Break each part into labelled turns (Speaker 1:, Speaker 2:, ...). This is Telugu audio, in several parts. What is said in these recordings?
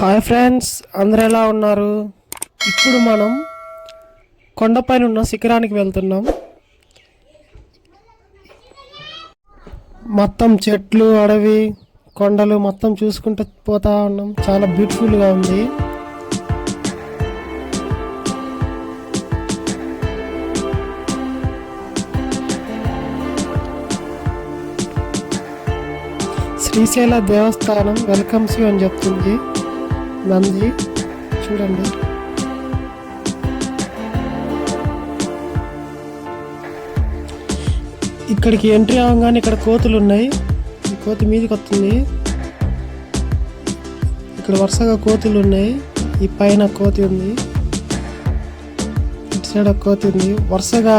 Speaker 1: హాయ్ ఫ్రెండ్స్ అందరు ఎలా ఉన్నారు? ఇప్పుడు మనం కొండపైన ఉన్న శిఖరానికి వెళ్తున్నాం. మొత్తం చెట్లు అడవి కొండలు మొత్తం చూసుకుంటూ పోతా ఉన్నాం. చాలా బ్యూటిఫుల్గా ఉంది. శ్రీశైల దేవస్థానం వెల్కమ్స్ యూ అని చెప్తుంది. నంది. చూడండి. ఇక్కడికి ఎంట్రీ అవ్వగానే ఇక్కడ కోతులు ఉన్నాయి. ఈ కోతి మీదకి వస్తుంది. ఇక్కడ వరుసగా కోతులు ఉన్నాయి. ఈ పైన కోతి ఉంది. ఇటు సైడ్ కోతి ఉంది. వరుసగా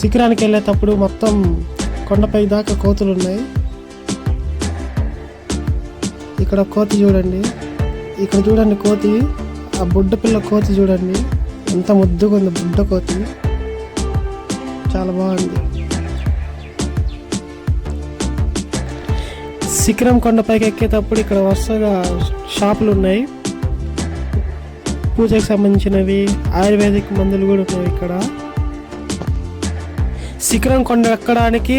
Speaker 1: శిఖరానికి వెళ్ళేటప్పుడు మొత్తం కొండపై దాకా కోతులు ఉన్నాయి. ఇక్కడ కోతి చూడండి. ఇక్కడ చూడండి కోతి. ఆ బుడ్డ పిల్ల కోతి చూడండి. ఎంత ముద్దుగా ఉంది బుడ్డ కోతి. చాలా బాగుంది. శిఖరం కొండపైకి ఎక్కేటప్పుడు ఇక్కడ వరుసగా షాపులు ఉన్నాయి. పూజకి సంబంధించినవి ఆయుర్వేదిక్ మందులు కూడా ఉన్నాయి ఇక్కడ. శిఖరం కొండ ఎక్కడానికి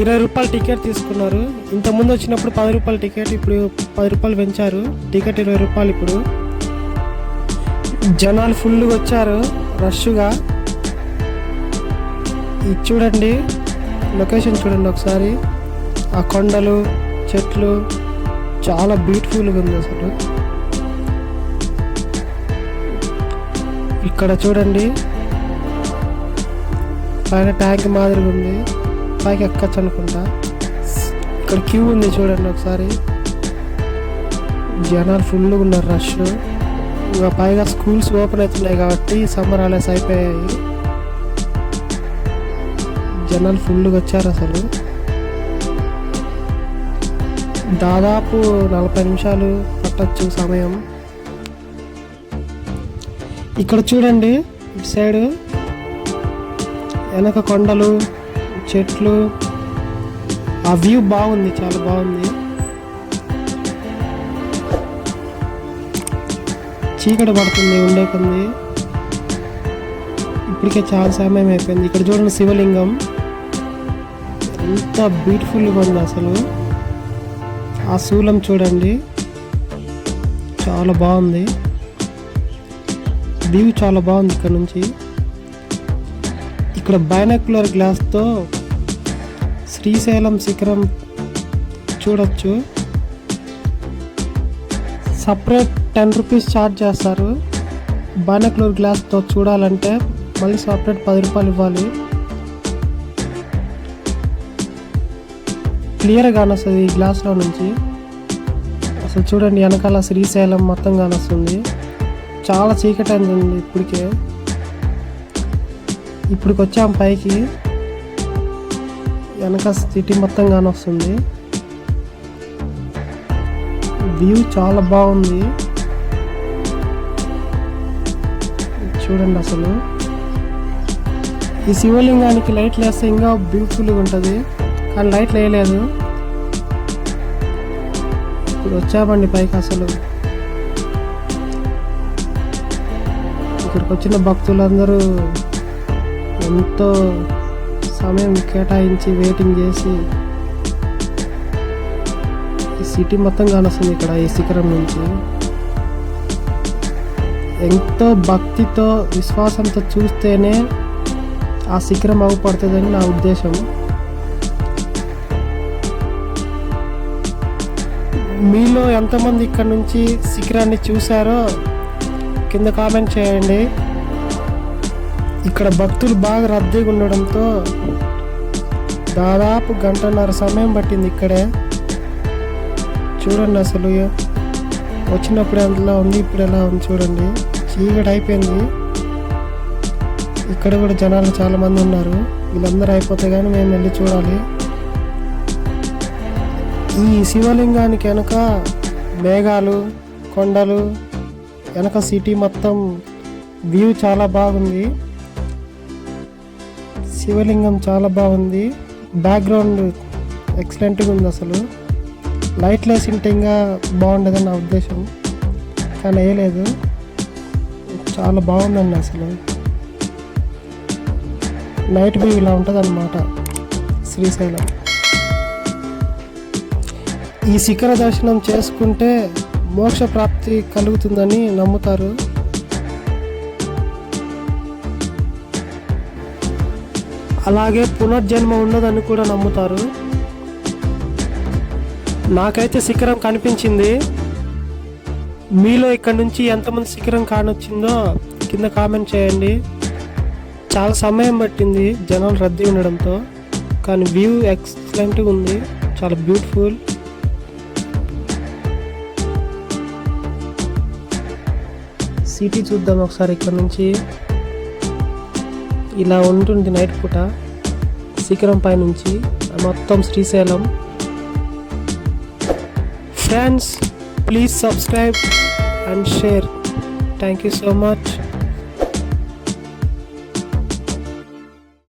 Speaker 1: ఇరవై రూపాయలు టికెట్ తీసుకున్నారు. ఇంత ముందు వచ్చినప్పుడు పది రూపాయల టికెట్ ఇప్పుడు పది రూపాయలు పెంచారు. టికెట్ ఇరవై రూపాయలు ఇప్పుడు. జనాలు ఫుల్గా వచ్చారు రష్గా. ఇది చూడండి లొకేషన్ చూడండి ఒకసారి. ఆ కొండలు చెట్లు చాలా బ్యూటిఫుల్గా ఉంది అసలు. ఇక్కడ చూడండి పైన ట్యాంక్ మాదిరిగా ఉంది. పైకి ఎక్కచ్చు అనుకుంటా ఇక్కడ క్యూ ఉంది చూడండి ఒకసారి. జనాలు ఫుల్గా ఉన్నారు రష్ ఇంకా పైగా స్కూల్స్ ఓపెన్ అవుతున్నాయి కాబట్టి సమ్మర్ హాలిడేస్ అయిపోయాయి. జనాలు ఫుల్గా వచ్చారు అసలు. దాదాపు నలభై నిమిషాలు పట్టచ్చు సమయం. ఇక్కడ చూడండి ఇటు సైడ్ వెనక కొండలు చెట్లు. ఆ వ్యూ బాగుంది చాలా బాగుంది. చీకటి పడుతుంది ఉండే కొంది. ఇప్పటికే చాలా సమయం అయిపోయింది. ఇక్కడ చూడండి శివలింగం. ఎంత బ్యూటిఫుల్గా ఉంది అసలు. ఆ శూలం చూడండి. చాలా బాగుంది. వ్యూ చాలా బాగుంది ఇక్కడ నుంచి. ఇక్కడ బైనాక్యులర్ గ్లాస్తో శ్రీశైలం శిఖరం చూడొచ్చు. సపరేట్ టెన్ రూపీస్ ఛార్జ్ చేస్తారు. బైనాక్యులర్ గ్లాస్తో చూడాలంటే మళ్ళీ సపరేట్ పది రూపాయలు ఇవ్వాలి. క్లియర్గా కానొస్తుంది ఈ గ్లాస్లో నుంచి. అసలు చూడండి వెనకాల శ్రీశైలం మొత్తం కానొస్తుంది చాలా చీకటి అయింది ఇప్పటికే. ఇప్పటికి వచ్చాం పైకి. వెనక సిటీ మొత్తం కానొస్తుంది వ్యూ చాలా బాగుంది. చూడండి అసలు. ఈ శివలింగానికి లైట్లు వేస్తే ఇంకా బ్యూటిఫుల్గా ఉంటుంది. కానీ లైట్లు వేయలేదు. ఇప్పుడు వచ్చామండి పైకి అసలు. ఇక్కడికి వచ్చిన భక్తులందరూ ఎంతో సమయం కేటాయించి వెయిటింగ్ చేసి ఈ సిటీ మొత్తం కానొస్తుంది ఇక్కడ ఈ శిఖరం నుంచి. ఎంతో భక్తితో విశ్వాసంతో చూస్తేనే ఆ శిఖరం అవ్వపడుతుందని నా ఉద్దేశం. మీలో ఎంతమంది ఇక్కడ నుంచి శిఖరాన్ని చూసారో కింద కామెంట్ చేయండి. ఇక్కడ భక్తులు బాగా రద్దీగా ఉండడంతో దాదాపు గంటన్నర సమయం పట్టింది ఇక్కడే. చూడండి అసలు వచ్చినప్పుడు ఎలా ఉంది ఇప్పుడు ఎలా ఉంది చూడండి. చీకటి అయిపోయింది. ఇక్కడ కూడా జనాలు చాలామంది ఉన్నారు. వీళ్ళందరూ అయిపోతే కానీ మేము వెళ్ళి చూడాలి. ఈ శివలింగానికి వెనక మేఘాలు కొండలు వెనక సిటీ మొత్తం వ్యూ చాలా బాగుంది. శివలింగం చాలా బాగుంది. బ్యాక్గ్రౌండ్ ఎక్సలెంట్గా ఉంది అసలు. లైట్లు వేసి ఇంకా బాగుండేదని నా ఉద్దేశం. కానీ వేయలేదు చాలా బాగుందండి అసలు. నైట్ వ్యూ ఇలా ఉంటుంది శ్రీశైలం. ఈ శిఖర దర్శనం చేసుకుంటే మోక్ష ప్రాప్తి కలుగుతుందని నమ్ముతారు. అలాగే పునర్జన్మ ఉన్నదని కూడా నమ్ముతారు. నాకైతే శిఖరం కనిపించింది. మీలో ఇక్కడ నుంచి ఎంతమంది శిఖరం కానొచ్చిందో కింద కామెంట్ చేయండి. చాలా సమయం పట్టింది జనాలు రద్దీ ఉండడంతో. కానీ వ్యూ ఎక్సలెంట్గా ఉంది. చాలా బ్యూటిఫుల్. సిటీ చూద్దాం ఒకసారి ఇక్కడ నుంచి. ఇలా ఉంటుంది నైట్ పూట శిఖరం పై నుంచి మొత్తం Srisailam. Friends please subscribe and share thank you so much